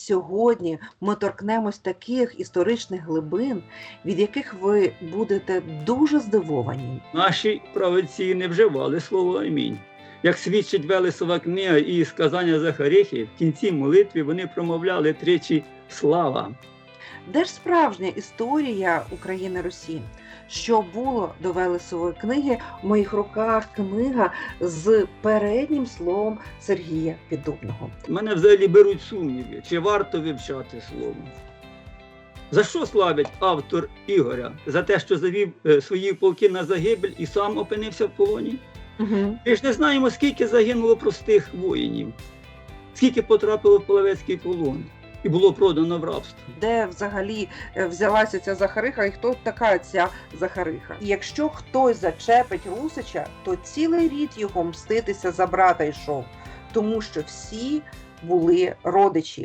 Сьогодні ми торкнемось таких історичних глибин, від яких ви будете дуже здивовані. Наші правоці не вживали слово амінь. Як свідчить Велесова книга і сказання Захарихи, в кінці молитви вони промовляли тричі слава. Де ж справжня історія України Русі? Що було до Велесової книги в моїх руках книга з переднім словом Сергія Піддубного. Мене взагалі беруть сумніви, чи варто вивчати слово. За що славить автор Ігоря? За те, що завів е, свої полки на загибель і сам опинився в полоні? Угу. Ми ж не знаємо, скільки загинуло простих воїнів, скільки потрапило в половецький полон і було продано в рабство. Де взагалі е, взялася ця Захариха і хто така ця Захариха? І якщо хтось зачепить Русича, то цілий рід його мститися за брата йшов, тому що всі були родичі.